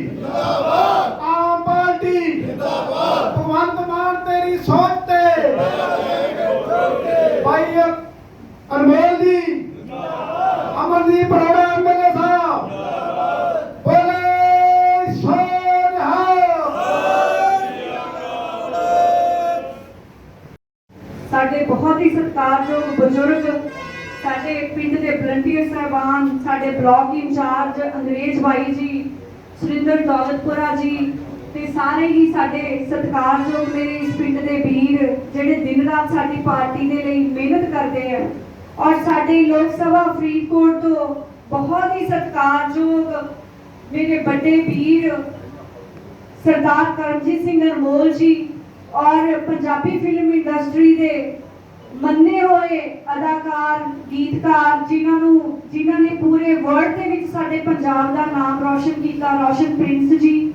ਜਿੰਦਾਬਾਦ। ਆਮ ਪਾਰਟੀ। ਜਿੰਦਾਬਾਦ। ਭਗਵੰਤ ਮਾਨ ਤੇਰੀ ਸੋਚ ਤੇ। ਭਾਈ ਅਨਮੋਲ ਜੀ। ਜਿੰਦਾਬਾਦ। ਅਮਰਦੀਪ ਅਰੋੜਾ ਐਮਐਲਏ ਸਾਹਿਬ। ਬੋਲੇ ਸੋਨਹਾ ਸਾਡੇ ਬਹੁਤ ਹੀ ਸਤਿਕਾਰਯੋਗ ਬਜ਼ੁਰਗ ਸਾਡੇ ਪਿੰਡ ਦੇ ਵਲੰਟੀਅਰ ਸਾਹਿਬਾਨ ਸਾਡੇ ਬਲਾਕ ਇੰਚਾਰਜ ਅੰਗਰੇਜ਼ ਬਾਈ ਜੀ ਸੁਰਿੰਦਰ ਦੌਲਤਪੁਰਾ ਜੀ ਤੇ ਸਾਰੇ ਹੀ ਸਾਡੇ ਸਤਿਕਾਰਯੋਗ ਮੇਰੇ ਇਸ ਪਿੰਡ ਦੇ ਵੀਰ, ਜਿਹੜੇ ਦਿਨ ਰਾਤ ਸਾਡੀ ਪਾਰਟੀ ਦੇ ਲਈ ਮਿਹਨਤ ਕਰਦੇ ਆ ਔਰ ਸਾਡੇ ਲੋਕ ਸਭਾ ਫਰੀਦਕੋਟ ਤੋਂ ਬਹੁਤ ਹੀ ਸਤਿਕਾਰਯੋਗ ਮੇਰੇ ਵੱਡੇ ਵੀਰ ਸਰਦਾਰ ਕਰਮਜੀਤ ਸਿੰਘ ਅਨਮੋਲ ਜੀ ਔਰ ਪੰਜਾਬੀ ਫਿਲਮ ਇੰਡਸਟਰੀ ਦੇ ਮੰਨੇ ਹੋਏ ਅਦਾਕਾਰ, ਗੀਤਕਾਰ ਜਿਨ੍ਹਾਂ ਨੂੰ, ਜਿਨ੍ਹਾਂ ਨੇ ਪੂਰੇ ਵਰਲਡ ਦੇ ਵਿੱਚ ਸਾਡੇ ਪੰਜਾਬ ਦਾ ਨਾਮ ਰੌਸ਼ਨ ਕੀਤਾ, ਰੌਸ਼ਨ ਪ੍ਰਿੰਸ ਜੀ।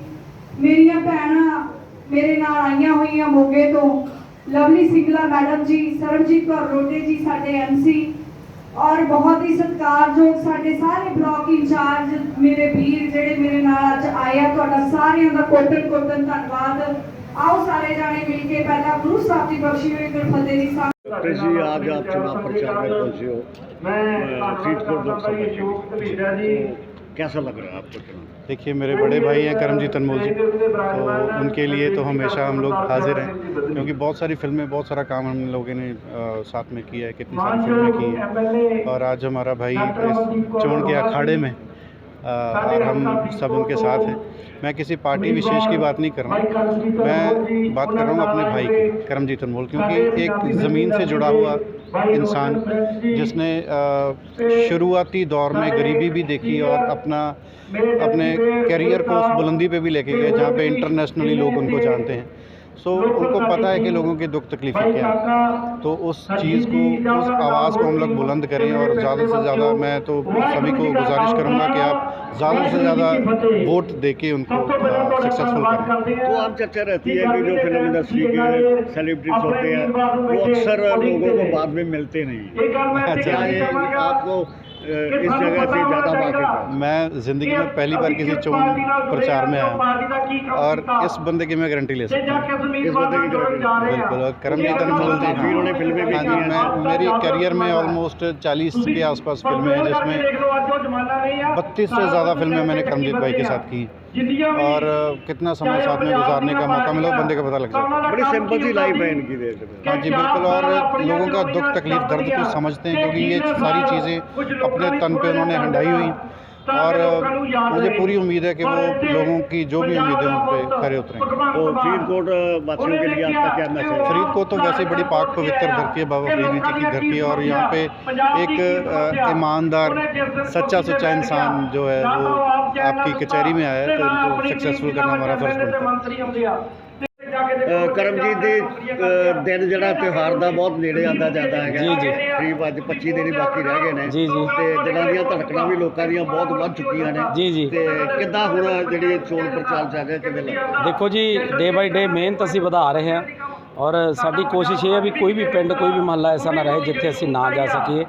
ਮੇਰੀਆਂ ਭੈਣਾਂ ਮੇਰੇ ਨਾਲ ਆਈਆਂ ਹੋਈਆਂ ਮੋਗੇ ਤੋਂ। ਲਵਲੀ ਸਿੰਗਲਾ ਮੈਡਮ ਜੀ, ਸਰਬਜੀਤ ਕੌਰ ਰੋਟੇ ਜੀ ਸਾਡੇ ਐਮਸੀ ਔਰ ਬਹੁਤ ਹੀ ਸਤਿਕਾਰਯੋਗ ਸਾਡੇ ਸਾਰੇ ਬਲਾਕ ਇੰਚਾਰਜ ਮੇਰੇ ਵੀਰ ਜਿਹੜੇ ਮੇਰੇ ਨਾਲ ਅੱਜ ਆਇਆ ਤੁਹਾਡਾ ਸਾਰਿਆਂ ਦਾ ਕੋਟਨ ਕੋਟਨ ਧੰਨਵਾਦ। ਆਓ ਸਾਰੇ ਜਾਣੇ ਮਿਲ ਕੇ ਪਹਿਲਾਂ ਗੁਰੂ ਸਾਹਿਬ ਦੀ ਬਖਸ਼ੀ ਹੋਈ ਗੁਰਫਤਿਹ ਦੀ जी आज आप चुनाव प्रचार में पहुँचे हो फरीदकोट लोकसभा कैसा लग रहा है आपको चुनाव देखिए मेरे बड़े भाई हैं करमजीत अनमोल जी तो उनके लिए तो हमेशा हम लोग हाजिर हैं क्योंकि बहुत सारी फ़िल्में बहुत सारा काम हम लोगों ने साथ में किया है कितनी सारी फ़िल्में की हैं। और आज हमारा भाई इस चोण के अखाड़े में और हम सब उनके साथ हैं। मैं किसी पार्टी विशेष की बात नहीं कर रहा हूँ। मैं बात कर रहा हूँ अपने भाई की करमजीत अनमोल क्योंकि एक ज़मीन से जुड़ा हुआ इंसान जिसने शुरुआती दौर में गरीबी भी देखी और अपना अपने करियर को उस बुलंदी पे भी लेके गए जहाँ पे इंटरनेशनली लोग उनको जानते हैं। सो उनको पता है कि लोगों की दुख तकलीफ़ें क्या हैं। तो उस चीज़ को उस आवाज़ को हम लोग बुलंद करें और ज़्यादा से ज़्यादा मैं तो सभी को गुजारिश करूँगा कि आप ज़्यादा से ज़्यादा वोट दे के उनको सक्सेसफुल करें। तो आप चर्चा रहती है कि जो फ़िल्म इंडस्ट्री के सेलिब्रिटीज होते हैं वो अक्सर लोगों को बाद में मिलते नहीं हैं। अच्छा। आपको इस जगह से ज़्यादा वाकिफ है। मैं ज़िंदगी में पहली बार किसी चोन प्रचार में आया और इस बंदे की मैं गारंटी ले सकता हूँ। इस बंदे की गारंटी बिल्कुल करमजीत अनमोल जी काफ़ी उन्होंने फ़िल्में भी हाँ जी मैं मेरी करियर में ऑलमोस्ट 40 के आसपास फ़िल्में हैं जिसमें बत्तीस से ज़्यादा फ़िल्में मैंने करमजीत भाई के साथ की। और कितना समय साथ में गुजारने का मौका मिला बंदे का पता लग जाता बड़ी सिंपल सी लाइफ है इनकी हाँ जी बिल्कुल और लोगों का दुख तकलीफ़ दर्द को समझते हैं क्योंकि ये सारी चीज़ें अपने तन पे उन्होंने हंडाई हुई। और मुझे पूरी उम्मीद है कि वो लोगों की जो भी उम्मीदें उन पर खरे उतरेंगे। तो फरीदकोट वासियों के लिए आपका क्या मैसेज है फरीद को तो वैसे बड़ी पाक पवित्र धरती है बाबा फरीद जी की धरती है और यहाँ पे एक ईमानदार सच्चा सच्चा इंसान जो है वो आपकी कचहरी में आया है तो इनको सक्सेसफुल करना हमारा फ़र्ज़ बनता है। ਕਰਮਜੀਤ ਦੇ ਅ, ਦਿਨ ਜਿਹੜਾ ਤਿਉਹਾਰ ਦਾ ਬਹੁਤ ਨੇੜੇ ਆਉਂਦਾ ਜਾਂਦਾ ਹੈਗਾ। ਜੀ, ਜੀ। ਕਰੀਬ ਅੱਜ 25 ਦਿਨ ਹੀ ਬਾਕੀ ਰਹਿ ਗਏ ਨੇ। ਜੀ, ਜੀ। ਤੇ ਦਿਨਾਂ ਦੀਆਂ ਧੜਕਣਾਂ ਵੀ ਲੋਕਾਂ ਦੀਆਂ ਬਹੁਤ ਵੱਧ ਚੁੱਕੀਆਂ ਨੇ। ਜੀ, ਜੀ। ਤੇ ਕਿੱਦਾਂ ਹੁਣ ਜਿਹੜੀ ਇਹ ਚੋਣ ਪ੍ਰਚਾਰ ਚੱਲ ਰਿਹਾ ਕਿਵੇਂ ਲੱਗਦਾ? ਦੇਖੋ ਜੀ ਡੇ ਬਾਈ ਡੇ ਮਿਹਨਤ ਅਸੀਂ ਵਧਾ ਰਹੇ ਹਾਂ। ਔਰ ਸਾਡੀ ਕੋਸ਼ਿਸ਼ ਇਹ ਹੈ ਵੀ ਕੋਈ ਵੀ ਪਿੰਡ ਕੋਈ ਵੀ ਮਹੱਲਾ ਐਸਾ ਨਾ ਰਹੇ ਜਿੱਥੇ ਅਸੀਂ ਨਾ ਜਾ ਸਕੀਏ।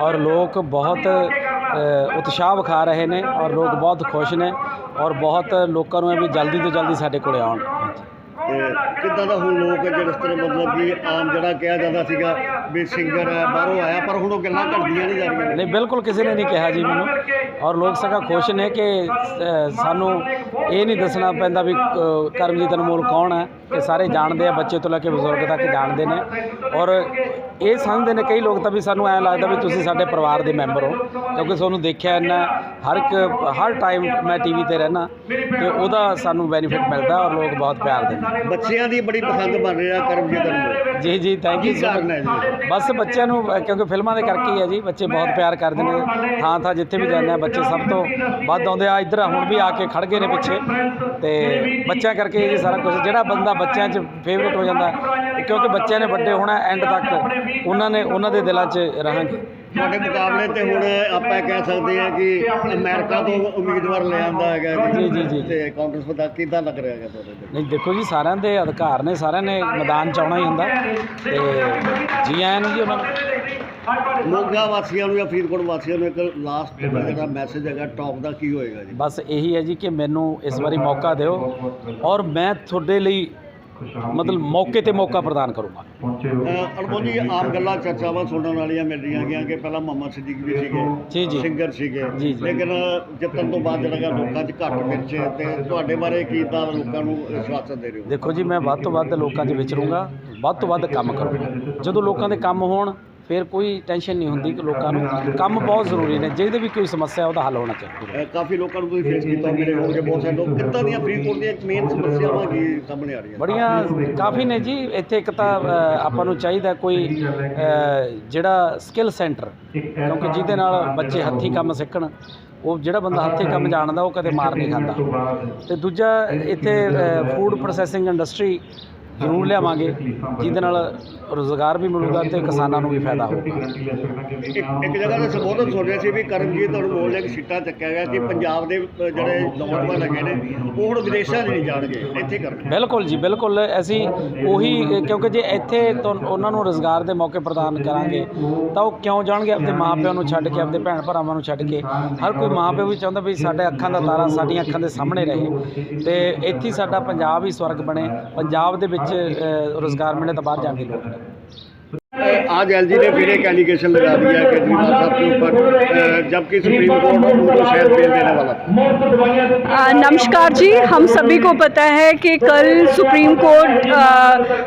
ਔਰ ਲੋਕ ਬਹੁਤ ਅ, ਉਤਸ਼ਾਹ ਵਿਖਾ ਰਹੇ ਨੇ ਔਰ ਲੋਕ ਬਹੁਤ ਖੁਸ਼ ਨੇ। ਔਰ ਬਹੁਤ ਲੋਕਾਂ ਨੂੰ ਹੈ ਵੀ ਜਲਦੀ ਤੋਂ ਜਲਦੀ ਸਾਡੇ ਕੋਲੇ ਆਉਣ। ਤੇ ਕਿੱਦਾਂ ਦਾ ਹੁਣ ਲੋਕ ਜਿਹੜੇ ਇਸ ਤਰ੍ਹਾਂ ਮਤਲਬ ਕਿ ਆਮ ਜਿਹੜਾ ਕਿਹਾ ਜਾਂਦਾ ਸੀਗਾ ਵੀ ਸਿੰਗਰ ਹੈ, ਬਾਹਰੋਂ ਆਇਆ, ਪਰ ਹੁਣ ਉਹ ਗੱਲਾਂ ਕਰਦੀਆਂ ਨਹੀਂ ਜਾ ਰਹੀਆਂ ਨੇ। ਨਹੀਂ, ਬਿਲਕੁਲ ਕਿਸੇ ਨੇ ਨਹੀਂ ਕਿਹਾ ਜੀ ਮੈਨੂੰ। ਔਰ ਲੋਕ ਸਗਾ ਖੁਸ਼ ਨੇ ਕਿ ਸਾਨੂੰ ਇਹ ਨਹੀਂ ਦੱਸਣਾ ਪੈਂਦਾ ਵੀ ਕਰਮਜੀਤ ਅਨਮੋਲ ਕੌਣ ਹੈ ਕਿ ਸਾਰੇ ਜਾਣਦੇ ਆ ਬੱਚੇ ਤੋਂ ਲੈ ਕੇ ਬਜ਼ੁਰਗ ਤੱਕ ਜਾਣਦੇ ਨੇ। ਔਰ ਇਹ ਸਮਝਦੇ ਨੇ ਕਈ ਲੋਕ ਤਾਂ ਵੀ ਸਾਨੂੰ ਐਂ ਲੱਗਦਾ ਵੀ ਤੁਸੀਂ ਸਾਡੇ ਪਰਿਵਾਰ ਦੇ ਮੈਂਬਰ ਹੋ ਕਿਉਂਕਿ ਤੁਹਾਨੂੰ ਦੇਖਿਆ ਇੰਨਾ ਹਰ ਇੱਕ ਹਰ ਟਾਈਮ ਮੈਂ ਟੀਵੀ ਤੇ ਰਹਿਣਾ ਤੇ ਉਹਦਾ ਸਾਨੂੰ ਬੈਨੀਫਿਟ ਮਿਲਦਾ ਔਰ ਲੋਕ ਬਹੁਤ ਪਿਆਰ ਦਿੰਦੇ ਬੱਚਿਆਂ ਦੀ ਬੜੀ ਪਸੰਦ ਬਣ ਰਿਹਾ ਕਰਮਜੀਤ ਨੂੰ ਜੀ ਜੀ ਥੈਂਕ ਯੂ ਕੀ ਸੋ ਕਾਰਨ ਹੈ ਮਚ ਜੀ? ਬਸ ਬੱਚਿਆਂ ਨੂੰ ਕਿਉਂਕਿ ਫਿਲਮਾਂ ਦੇ ਕਰਕੇ ਹੀ ਹੈ ਜੀ ਬੱਚੇ ਬਹੁਤ ਪਿਆਰ ਕਰਦੇ ਨੇ। ਥਾਂ ਥਾਂ ਜਿੱਥੇ ਵੀ ਜਾਂਦੇ ਆ ਬੱਚੇ ਸਭ ਤੋਂ ਵੱਧ ਆਉਂਦੇ ਆ। ਇੱਧਰ ਹੁਣ ਵੀ ਆ ਕੇ ਖੜ ਗਏ ਨੇ ਪਿੱਛੇ। ਤੇ ਬੱਚਿਆਂ ਕਰਕੇ ਇਹ ਸਾਰਾ ਕੁਝ ਜਿਹੜਾ ਬੰਦਾ ਬੱਚਿਆਂ 'ਚ ਫੇਵਰੇਟ ਹੋ ਜਾਂਦਾ ਕਿਉਂਕਿ ਬੱਚਿਆਂ ਨੇ ਵੱਡੇ ਹੋਣਾ ਐਂਡ ਤੱਕ ਉਹਨਾਂ ਨੇ ਉਹਨਾਂ ਦੇ ਦਿਲਾਂ 'ਚ ਰਹਾਂਗੇ। ਤੁਹਾਡੇ ਮੁਕਾਬਲੇ ਤੇ ਹੁਣ ਆਪਾਂ ਕਹਿ ਸਕਦੇ ਹਾਂ ਕਿ ਅਮਰੀਕਾ ਤੋਂ ਉਮੀਦਵਾਰ ਲੈ ਆਂਦਾ ਹੈਗਾ ਜੀ, ਜੀ, ਜੀ। ਤੇ ਕਾਂਗਰਸ ਦਾ ਕਿੱਦਾਂ ਲੱਗ ਰਿਹਾ ਹੈਗਾ ਤੁਹਾਡੇ ਨਹੀਂ ਦੇਖੋ ਜੀ ਸਾਰਿਆਂ ਦੇ ਅਧਿਕਾਰ ਨੇ ਸਾਰਿਆਂ ਨੇ ਮੈਦਾਨ 'ਚ ਆਉਣਾ ਹੀ ਹੁੰਦਾ। ਤੇ ਜੀ ਆਇਆਂ ਨੂੰ ਜੀ ਉਹਨਾਂ ਨੂੰ। ਮੋਗਾ ਵਾਸੀਆਂ ਨੂੰ ਜਾਂ ਫਰੀਦਕੋਟ ਵਾਸੀਆਂ ਨੂੰ ਇੱਕ ਲਾਸਟ ਜਿਹੜਾ ਮੈਸੇਜ ਹੈਗਾ ਟੌਪ ਦਾ ਕੀ ਹੋਏਗਾ ਜੀ ਬਸ ਇਹੀ ਹੈ ਜੀ ਕਿ ਮੈਨੂੰ ਇਸ ਵਾਰੀ ਮੌਕਾ ਦਿਓ ਔਰ ਮੈਂ ਤੁਹਾਡੇ ਲਈ ਮਤਲਬ ਮੌਕੇ ਤੇ ਮੌਕਾ ਪ੍ਰਦਾਨ ਕਰੂੰਗਾ ਅਨਮੋਲ ਜੀ ਆਮ ਗੱਲਾਂ ਚਰਚਾਵਾਂ ਸੁਣਨ ਵਾਲੀਆਂ ਮਿਲ ਰਹੀਆਂ ਗਿਆ ਕਿ ਪਹਿਲਾਂ ਮੁਹੰਮਦ ਸਿੱਦੀਕ ਵੀ ਸੀਗੇ। ਸਿੰਗਰ ਸੀਗੇ। ਲੇਕਿਨ ਜਿੱਤਣ ਤੋਂ ਬਾਅਦ ਜਿਹੜਾ ਲੋਕਾਂ 'ਚ ਘੱਟ ਮਿਰਚ ਤੇ ਤੁਹਾਡੇ ਬਾਰੇ ਕੀ ਤਾਂ ਲੋਕਾਂ ਨੂੰ ਵਿਸ਼ਵਾਸ ਦੇ ਰਹੇ ਹੋ ਦੇਖੋ ਜੀ ਮੈਂ ਵੱਧ ਤੋਂ ਵੱਧ ਲੋਕਾਂ 'ਚ ਵਿਚਰੂੰਗਾ ਵੱਧ ਤੋਂ ਵੱਧ ਕੰਮ ਕਰੂੰਗਾ ਜਦੋਂ ਲੋਕਾਂ ਦੇ ਕੰਮ ਹੋਣ ਫਿਰ ਕੋਈ ਟੈਨਸ਼ਨ ਨਹੀਂ ਹੁੰਦੀ ਕਿ ਲੋਕਾਂ ਨੂੰ ਕੰਮ ਬਹੁਤ ਜ਼ਰੂਰੀ ਨੇ ਜਿਹਦੇ ਵੀ ਕੋਈ ਸਮੱਸਿਆ ਉਹਦਾ ਹੱਲ ਹੋਣਾ ਚਾਹੀਦਾ। ਅਹ ਕਾਫੀ ਲੋਕਾਂ ਨੂੰ ਤੁਸੀਂ ਫੇਸ ਕੀਤਾ ਮੇਰੇ ਹੋਣਗੇ ਬਹੁਤ ਸਾਰੇ ਲੋਕ। ਕਿੱਦਾਂ ਦੀਆਂ ਫਰੀਦਕੋਟ ਦੀਆਂ ਮੇਨ ਸਮੱਸਿਆਵਾਂ ਕੀ ਸਾਹਮਣੇ ਆ ਰਹੀਆਂ? ਬੜੀਆਂ ਕਾਫੀ ਨੇ ਜੀ ਇੱਥੇ ਇੱਕ ਤਾਂ ਅ, ਆਪਾਂ ਨੂੰ ਚਾਹੀਦਾ ਕੋਈ ਅ, ਜਿਹੜਾ ਸਕਿੱਲ ਸੈਂਟਰ ਕਿਉਂਕਿ ਜਿਹਦੇ ਨਾਲ ਬੱਚੇ ਹੱਥੀਂ ਕੰਮ ਸਿੱਖਣ ਉਹ ਜਿਹੜਾ ਬੰਦਾ ਹੱਥੀਂ ਕੰਮ ਜਾਣਦਾ ਉਹ ਕਦੇ ਮਾਰ ਨਹੀਂ ਖਾਂਦਾ। ਤੇ ਦੂਜਾ ਇੱਥੇ ਫੂਡ ਪ੍ਰੋਸੈਸਿੰਗ ਇੰਡਸਟਰੀ ਜ਼ਰੂਰ ਲਿਆਵਾਂਗੇ। ਜਿਹਦੇ ਨਾਲ ਰੋਜ਼ਗਾਰ ਵੀ ਮਿਲੂਗਾ ਤੇ ਕਿਸਾਨਾਂ ਨੂੰ ਵੀ ਫਾਇਦਾ ਹੋਊਗਾ। ਇੱਕ ਜਗ੍ਹਾ ਤੇ ਸੰਬੋਧਨ ਸੁਣ ਰਿਹਾ ਸੀ ਵੀ ਕਰਮਜੀਤ ਤੁਹਾਨੂੰ ਬੋਲ ਰਿਹਾ ਕਿ ਸਿੱਟਾ ਚੱਕਿਆ ਗਿਆ ਕਿ ਪੰਜਾਬ ਦੇ ਜਿਹੜੇ ਨੌਜਵਾਨ ਹੈਗੇ ਨੇ ਉਹ ਹੁਣ ਵਿਦੇਸ਼ਾਂ 'ਚ ਨਹੀਂ ਜਾਣਗੇ। ਇੱਥੇ ਕਰਨਗੇ ਬਿਲਕੁਲ ਜੀ ਬਿਲਕੁਲ। ਅਸੀਂ ਉਹੀ ਕਿਉਂਕਿ ਜੇ ਇੱਥੇ ਉਹਨਾਂ ਨੂੰ ਰੋਜ਼ਗਾਰ ਦੇ ਮੌਕੇ ਪ੍ਰਦਾਨ ਕਰਾਂਗੇ ਤਾਂ ਉਹ ਕਿਉਂ ਜਾਣਗੇ? ਆਪਣੇ ਮਾਪਿਆਂ ਨੂੰ ਛੱਡ ਕੇ ਆਪਣੇ ਭੈਣ ਭਰਾਵਾਂ ਨੂੰ ਛੱਡ ਕੇ। ਹਰ ਕੋਈ ਮਾਪਿਓ ਵੀ ਚਾਹੁੰਦਾ ਵੀ ਸਾਡੇ ਅੱਖਾਂ ਦਾ ਤਾਰਾ ਸਾਡੀਆਂ ਅੱਖਾਂ ਦੇ ਸਾਹਮਣੇ ਰਹੇ। ਤੇ ਇੱਥੇ ਸਾਡਾ ਪੰਜਾਬ ਹੀ ਸਵਰਗ ਬਣੇ। ਪੰਜਾਬ ਦੇ ਵਿੱਚ ਰੋਜ਼ਗਾਰ ਮਿਲੇ ਤਾਂ ਬਾਹਰ ਜਾਣ ਦੀ ਲੋੜ ਨਹੀਂ आज एलजी ने फिर एक एलिगेशन लगा दिया है, केजरीवाल साहब के ऊपर जबकि सुप्रीम कोर्ट उनको शायद बेल देने वाला नमस्कार जी, हम सभी को पता है कि कल सुप्रीम कोर्ट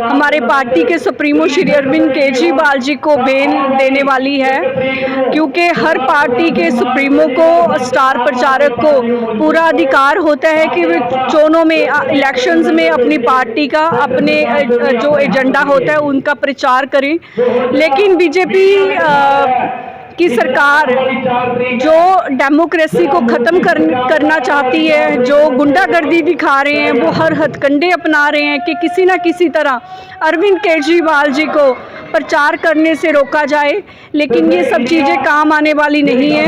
हमारे पार्टी के सुप्रीमो श्री अरविंद केजरीवाल जी को बेल देने वाली है, क्योंकि हर पार्टी के सुप्रीमो को स्टार प्रचारक को पूरा अधिकार होता है कि वे चुनाव में इलेक्शंस में अपनी पार्टी का अपने जो एजेंडा होता है, उनका प्रचार करें। लेकिन बीजेपी की सरकार जो डेमोक्रेसी को ख़त्म कर, करना चाहती है जो गुंडागर्दी दिखा रहे हैं वो हर हथकंडे अपना रहे हैं कि किसी ना किसी तरह अरविंद केजरीवाल जी को प्रचार करने से रोका जाए। लेकिन ये सब चीज़ें काम आने वाली नहीं है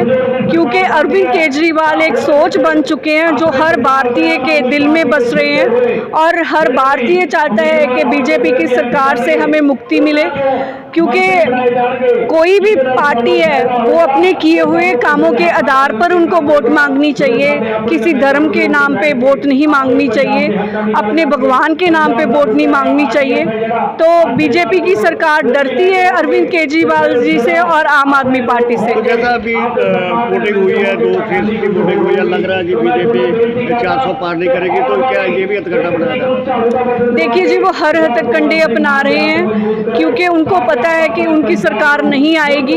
क्योंकि अरविंद केजरीवाल एक सोच बन चुके हैं जो हर भारतीय के दिल में बस रहे हैं और हर भारतीय चाहता है कि बीजेपी की सरकार से हमें मुक्ति मिले। क्योंकि कोई भी पार्टी है वो अपने किए हुए कामों के आधार पर उनको वोट मांगनी चाहिए। किसी धर्म के नाम पे वोट नहीं मांगनी चाहिए। अपने भगवान के नाम पे वोट नहीं मांगनी चाहिए। तो बीजेपी की सरकार डरती है अरविंद केजरीवाल जी से और आम आदमी पार्टी से। तो जैसा अभी वोटिंग हुई है दो फ़ेज़ की वोटिंग हुई है लग रहा है कि बीजेपी 400 पार नहीं करेगी तो क्या ये भी हथकंडा बनाएगा देखिए जी वो हर हथकंडे अपना रहे हैं क्योंकि उनको पता है कि उनकी सरकार नहीं आएगी